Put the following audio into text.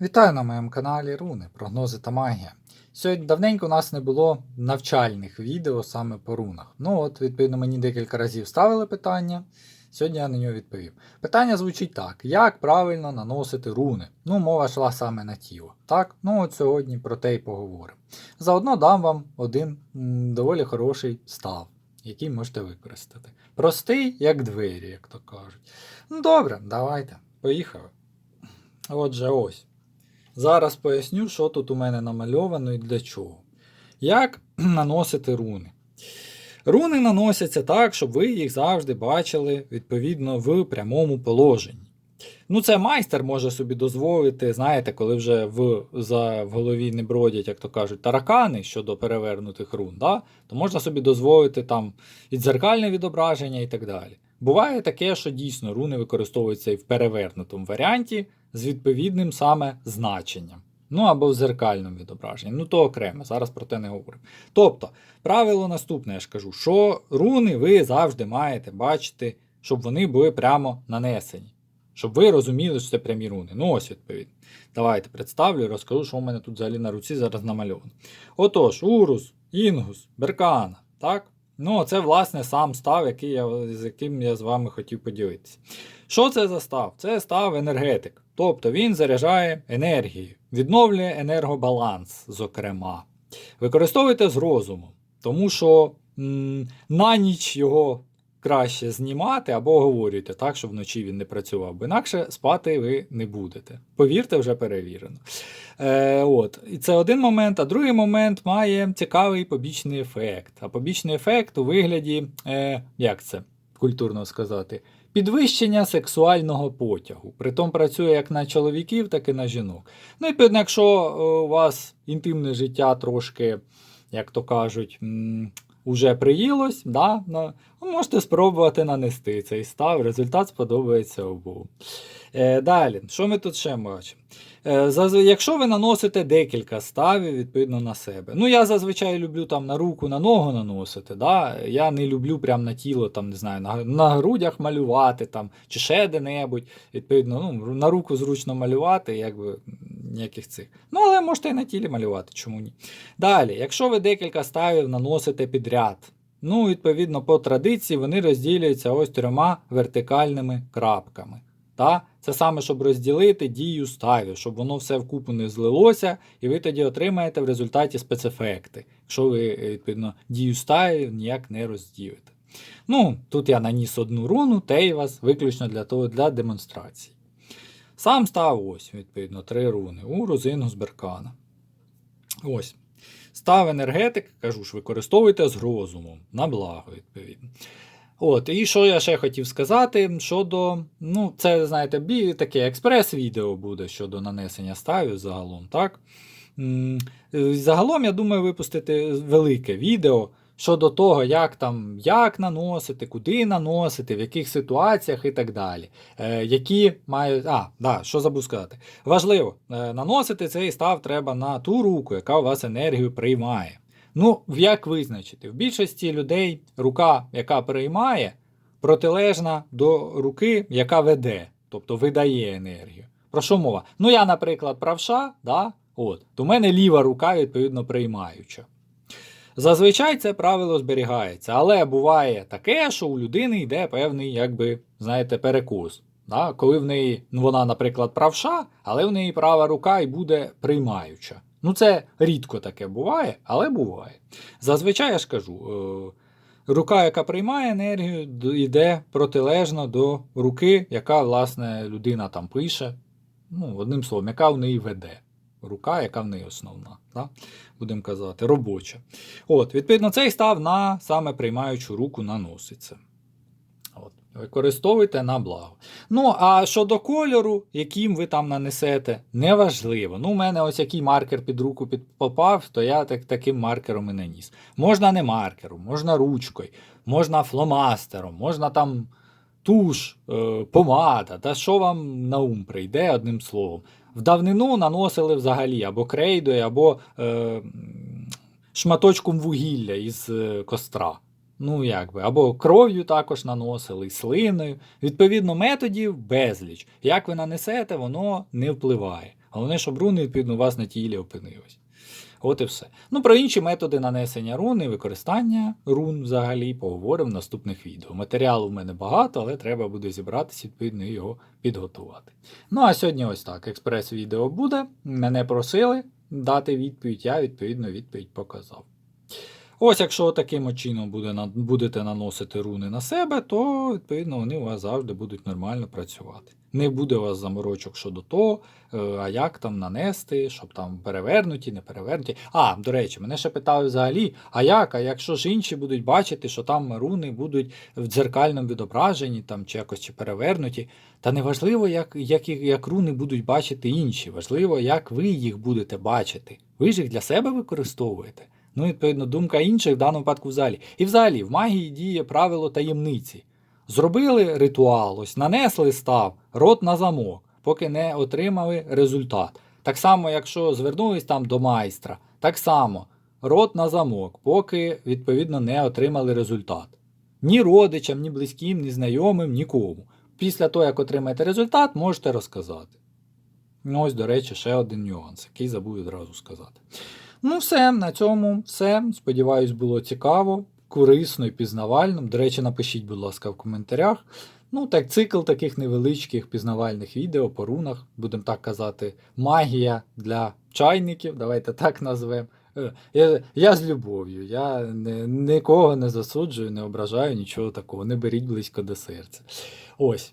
Вітаю на моєму каналі Руни, прогнози та магія. Сьогодні давненько у нас не було навчальних відео саме по рунах. Ну от, відповідно, мені декілька разів ставили питання. Сьогодні я на нього відповів. Питання звучить так: як правильно наносити руни? Ну, мова йшла саме на тіло. Так, ну от сьогодні про те й поговоримо. Заодно дам вам один м, доволі хороший став, який можете використати. Простий, як двері, як то кажуть. Ну добре, давайте, поїхали. Отже, ось. Зараз поясню, що тут у мене намальовано і для чого. Як наносити руни? Руни наносяться так, щоб ви їх завжди бачили відповідно в прямому положенні. Ну, це майстер може собі дозволити, знаєте, коли вже в, за, в голові не бродять, як то кажуть, таракани щодо перевернутих рун, да? то можна собі дозволити там і дзеркальне відображення і так далі. Буває таке, що дійсно руни використовуються і в перевернутому варіанті з відповідним саме значенням. Ну або в зеркальному відображенні. Ну то окремо, зараз про те не говоримо. Тобто, правило наступне, я ж кажу, що руни ви завжди маєте бачити, щоб вони були прямо нанесені. Щоб ви розуміли, що це прямі руни. Ну ось відповідь. Давайте представлю і розкажу, що у мене тут взагалі на руці зараз намальовано. Отож, Урус, Інгус, Беркана. Так? Ну, це, власне, сам став, який я, з яким я з вами хотів поділитися. Що це за став? Це став енергетик. Тобто він заряджає енергію, відновлює енергобаланс, зокрема. Використовуйте з розумом, тому що м, на ніч його краще знімати або оговорюйте так, щоб вночі він не працював, бо інакше спати ви не будете. Повірте, вже перевірено. Е, от. І це один момент, а другий момент має цікавий побічний ефект. А побічний ефект у вигляді, е, як це культурно сказати, підвищення сексуального потягу. Притом працює як на чоловіків, так і на жінок. Ну і якщо е, у вас інтимне життя трошки, як то кажуть, уже приїлось, да, ну, можете спробувати нанести цей став, результат сподобається обом. Е, далі, що ми тут ще бачимо? Е, якщо ви наносите декілька ставів відповідно на себе. Ну, я зазвичай люблю там на руку, на ногу наносити. Да? Я не люблю прям на тіло, там, не знаю, на, на грудях малювати там, чи ще де-небудь. Відповідно, ну, на руку зручно малювати, якби ніяких цих. Ну, але можете і на тілі малювати, чому ні. Далі, якщо ви декілька ставів наносите підряд. Ну, відповідно, по традиції вони розділяються ось трьома вертикальними крапками. Та? Це саме, щоб розділити дію ставів, щоб воно все вкупу не злилося, і ви тоді отримаєте в результаті спецефекти, якщо ви, е, відповідно, дію ставів ніяк не розділите. Ну, тут я наніс одну руну, Тейвас, виключно для того, для демонстрації. Сам став ось, відповідно, три руни. У розину з беркана. Ось. Став енергетик, кажу ж, використовуйте з розумом, на благо, відповідно. От, і що я ще хотів сказати щодо, ну, це, знаєте, таке експрес-відео буде щодо нанесення ставів загалом, так? Е, Загалом, я думаю, випустити велике відео щодо того, як там, як наносити, куди наносити, в яких ситуаціях і так далі. Е, які мають. А, да, що забув сказати. Важливо, е, наносити цей став треба на ту руку, яка у вас енергію приймає. Ну, як визначити? В більшості людей рука, яка приймає, протилежна до руки, яка веде, тобто видає енергію. Про що мова? Ну, я, наприклад, правша, да? От, то в мене ліва рука, відповідно, приймаюча. Зазвичай це правило зберігається, але буває таке, що у людини йде певний, якби, знаєте, перекос. Да? Коли в неї, ну вона, наприклад, правша, але в неї права рука і буде приймаюча. Ну, це рідко таке буває, але буває. Зазвичай я ж кажу, е, рука, яка приймає енергію, йде протилежно до руки, яка, власне, людина там пише. Ну, одним словом, яка в неї веде. Рука, яка в неї основна, да? будемо казати, робоча. От, відповідно, цей став на саме приймаючу руку наноситься. Використовуйте на благо. Ну, а щодо кольору, яким ви там нанесете, неважливо. Ну, у мене ось який маркер під руку попав, то я так, таким маркером і наніс. Можна не маркером, можна ручкою, можна фломастером, можна там туш, е, помада, та що вам на ум прийде одним словом. В давнину наносили взагалі або крейдою, або е, шматочком вугілля із е, костра. Ну, як би, або кров'ю також наносили, слиною. Відповідно, методів безліч. Як ви нанесете, воно не впливає. Головне, щоб руни, відповідно, у вас на тілі опинились. От і все. Ну, про інші методи нанесення рун і використання рун взагалі поговоримо в наступних відео. Матеріалу в мене багато, але треба буде зібратися, відповідно, його підготувати. Ну а сьогодні ось так. Експрес-відео буде. Мене просили дати відповідь, я відповідно відповідь показав. Ось, якщо таким чином буде, будете наносити руни на себе, то відповідно вони у вас завжди будуть нормально працювати. Не буде у вас заморочок щодо того, е, а як там нанести, щоб там перевернуті, не перевернуті. А, до речі, мене ще питали взагалі, а як? А якщо ж інші будуть бачити, що там руни будуть в дзеркальному відображенні, там чи якось чи перевернуті. Та не важливо, як, як, як руни будуть бачити інші, важливо, як ви їх будете бачити. Ви ж їх для себе використовуєте. Ну, відповідно, думка інших в даному випадку взагалі. І взагалі, в магії діє правило таємниці. Зробили ритуал, ось нанесли став, рот на замок, поки не отримали результат. Так само, якщо звернулись там до майстра, так само рот на замок, поки відповідно не отримали результат. Ні родичам, ні близьким, ні знайомим, нікому. Після того, як отримаєте результат, можете розказати. Ну, ось, до речі, ще один нюанс, який забув відразу сказати. Ну, все, на цьому все. Сподіваюсь, було цікаво, корисно і пізнавально. До речі, напишіть, будь ласка, в коментарях. Ну, так, цикл таких невеличких пізнавальних відео по рунах, будемо так казати, магія для чайників, давайте так назвемо. Е, Я, я з любов'ю, я не, нікого не засуджую, не ображаю, нічого такого, не беріть близько до серця. Ось.